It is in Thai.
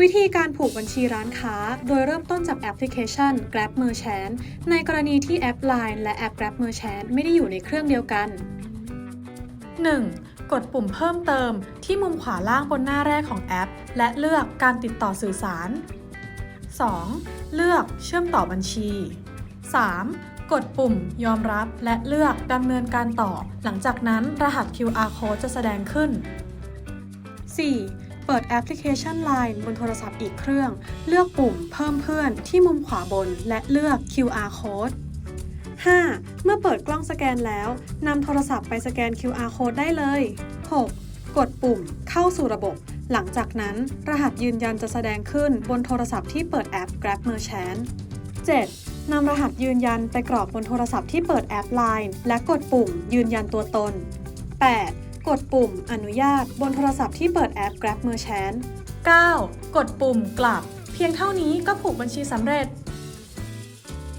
วิธีการผูกบัญชีร้านค้า โดยเริ่มต้นจากแอปพลิเคชัน Grab Merchant ในกรณีที่แอป Line และแอป Grab Merchant ไม่ได้อยู่ในเครื่องเดียวกัน 1. กดปุ่มเพิ่มเติมที่มุมขวาล่างบนหน้าแรกของแอป และเลือกการติดต่อสื่อสาร 2. เลือกเชื่อมต่อบัญชี 3. กดปุ่มยอมรับและเลือกดำเนินการต่อ หลังจากนั้นรหัส QR code จะแสดงขึ้น 4. เปิดแอปพลิเคชัน Line บนโทรศัพท์อีกเครื่อง เลือกปุ่มเพิ่มเพื่อนที่มุมขวาบนและเลือก QR code 5. เมื่อเปิดกล้องสแกนแล้ว นำโทรศัพท์ไปสแกน QR code ได้เลย 6. กดปุ่มเข้าสู่ระบบ หลังจากนั้น รหัสยืนยันจะแสดงขึ้นบนโทรศัพท์ที่เปิดแอป Grab Merchant 7. นำรหัสยืนยันไปกรอกบนโทรศัพท์ที่เปิดแอป Line และกดปุ่มยืนยันตัวตน 8. กดปุ่ม อนุญาต บนโทรศัพท์ที่เปิดแอป Grab Merchant 9. กดปุ่มกลับ เพียงเท่านี้ก็ผูกบัญชีสำเร็จ